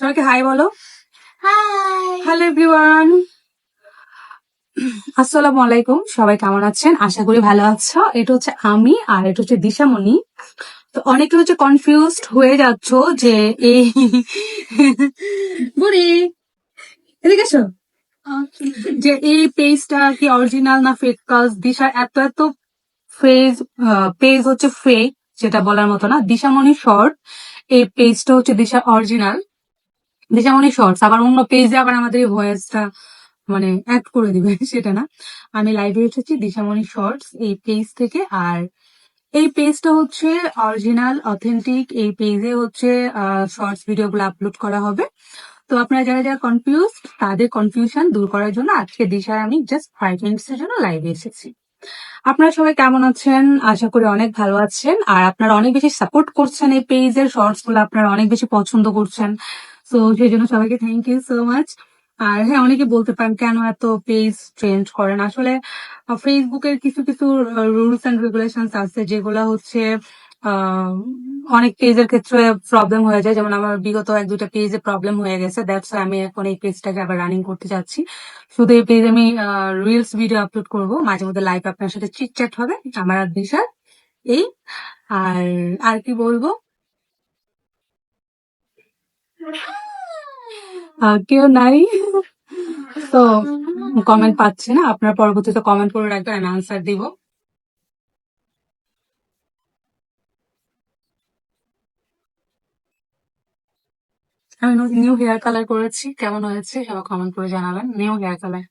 সবাইকে হাই বলো। Hi hello everyone আসসালামু আলাইকুম সবাই কেমন আছেন? আশা করি ভালো আছো। এটা হচ্ছে আমি আর এটা হচ্ছে দিশামণি। তো অনেকে হচ্ছে কনফিউজড হয়ে যাচ্ছ যে এই বুড়ি এদিকে এসো। যে এই পেজটা কি অরিজিনাল না ফেক কাজ দিশার এত এত ফেজ পেজ হচ্ছে ফেক যেটা বলার মতো না। দিশামণি শর্ট এই পেজটা হচ্ছে দিশা অরিজিনাল দিশামণি শর্টস আবার অন্য পেজে আবার আমাদের এই ভয়েসটা মানে অ্যাড করে দিবে, সেটা না। আমি লাইভে এসেছি দিশামণি শর্টস এই পেজ থেকে। আর এই পেজটা হচ্ছে অরিজিনাল অথেন্টিক এই পেজে হচ্ছে শর্টস ভিডিওগুলো আপলোড করা হবে। তো আপনারা যারা যারা কনফিউজ তাদের কনফিউশন দূর করার জন্য আজকে দিশার আমি জাস্ট ফাইভ মিনিটস এর জন্য লাইভে এসেছি। আপনারা সবাই কেমন আছেন? আশা করি অনেক ভালো আছেন। আর আপনারা অনেক বেশি সাপোর্ট করছেন এই পেজের শর্টসগুলো, আপনারা অনেক বেশি পছন্দ করছেন। সো সেই জন্য সবাইকে থ্যাংক ইউ সো মাচ আর হ্যাঁ অনেকে বলতে পারেন, কেন এত পেজ চেঞ্জ করেন আসলে ফেসবুকের কিছু কিছু রুলস এন্ড রেগুলেশন আছে যেগুলো হচ্ছে অনেক পেজের ক্ষেত্রে প্রবলেম হয়ে যায়। যেমন আমার বিগত এক দুটা পেজে প্রবলেম হয়ে গেছে। দ্যাটস আমি এখন এই পেজটাকে আবার রানিং করতে যাচ্ছি। শুধু এই পেজে আমি রিলস ভিডিও আপলোড করব। মাঝে মধ্যে লাইভ আপনার সাথে চিট চ্যাট হবে, আমার আর এই। আর আর কি বলব? কেউ নাই। তো কমেন্ট পাচ্ছি না। আপনার পরবর্তীতে কমেন্ট করে রাখবেন আমি আনসার দিব। আমি নিউ হেয়ার কালার করেছি। কেমন হয়েছে সবাই কমেন্ট করে জানাবেন। নিউ হেয়ার কালার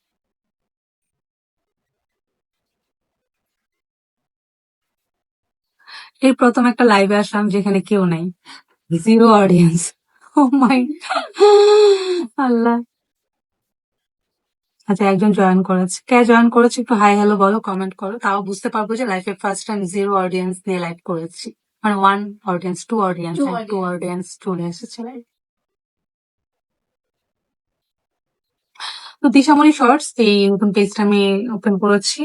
এই প্রথম একটা লাইভে আসলাম যেখানে কেউ নাই। জিরো অডিয়েন্স ও মাই আল্লাহ। আচ্ছা একজন জয়েন করেছে। কে জয়েন করেছে একটু হাই হ্যালো বলো কমেন্ট করো। তাও বুঝতে পারব যে লাইফে ফার্স্ট টাইম জিরো অডিয়েন্স নিয়ে লাইভ করেছি। মানে one audience two audience two audience চলে এসেছে। তো দিশামণি শর্টস এই নতুন পেজটা আমি ওপেন করেছি।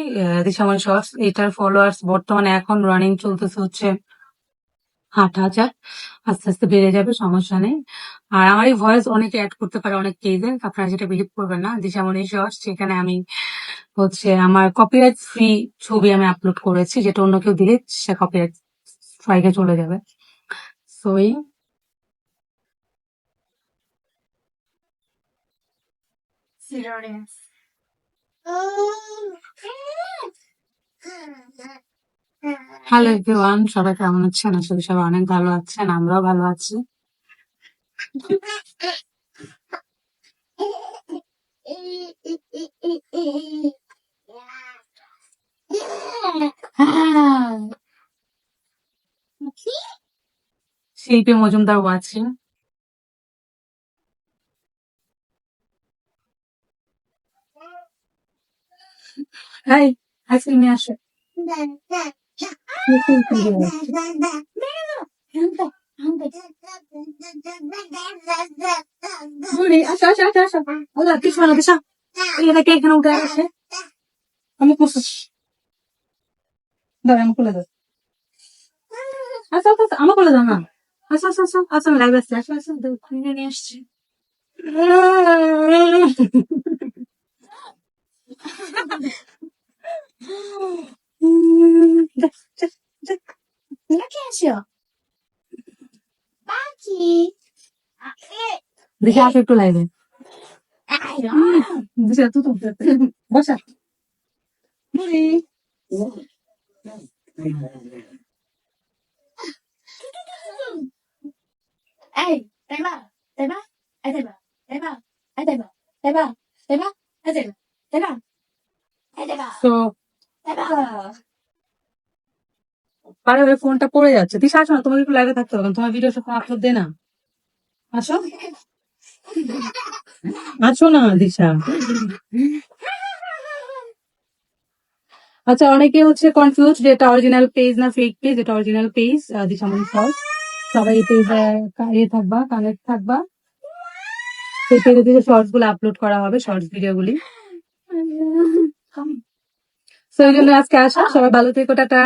দিশামণি শর্টস এটার ফলোয়ার্স বর্তমানে এখন রানিং চলতেছে হচ্ছে আট হাজার আস্তে আস্তে বেড়ে যাবে সমস্যা নেই। আর আমার এই ভয়েস অনেকে অ্যাড করতে পারে অনেক পেজে আপনারা যেটা বিলিভ করবেন না। দিশামণি শর্টস সেখানে আমি হচ্ছে আমার কপিরাইট ফ্রি ছবি আমি আপলোড করেছি যেটা অন্য কেউ দিলে সে কপিরাইট স্ট্রাইকে চলে যাবে। সো এই সিরিয়াস হ্যালো এভরিওয়ান সবাই কেমন আছেন? আসলে সবাই অনেক ভালো আছেন। আমরাও ভালো আছি। শিল্পী মজুমদার ওয়াচিং। হাই আইসক্রিম নিয়ে আসো। বুড়ি আসো আসো আসো আসো আল্লাহ কিছু না দিশা এটাকে এখানে উঠে আসে আমি করছি দাঁড়া আমি খুলে দাও আচ্ছা আচ্ছা আচ্ছা, আমার খুলে দাও না আচ্ছা আচ্ছা আচ্ছা আচ্ছা আমি লাইভ আসছি আসো আসো কিনে নিয়ে আসছি যা, যা, যা। নাকি আসো বাকি দেখি আসো একটু লাইভে দিশা তুই তো বসা বুড়ি এই দেবা দেবা এই দেবা দেবা এই দেবা দেবা দেবা এই দেবা দেবা এই দেবা তো পারে ওই ফোনটা পড়ে যাচ্ছে। তুই আসো না তোমাকে একটু লাইভে থাকতে হবে তোমার ভিডিও সব আপলোড দে না। আসো। আসো না দিশা। আচ্ছা অনেকে হচ্ছে কনফিউজ যে এটা অরিজিনাল পেজ না ফেক পেজ এটা original page Disha Dishamoni short সবাই এই পেজে ইয়ে থাকবা কানেক্ট থাকবা। সেই পেজে থেকে শর্টসগুলো আপলোড করা হবে শর্টস ভিডিও গুলি। এই জন্য আজকে আসা সবাই ভালো থেকো টাটা।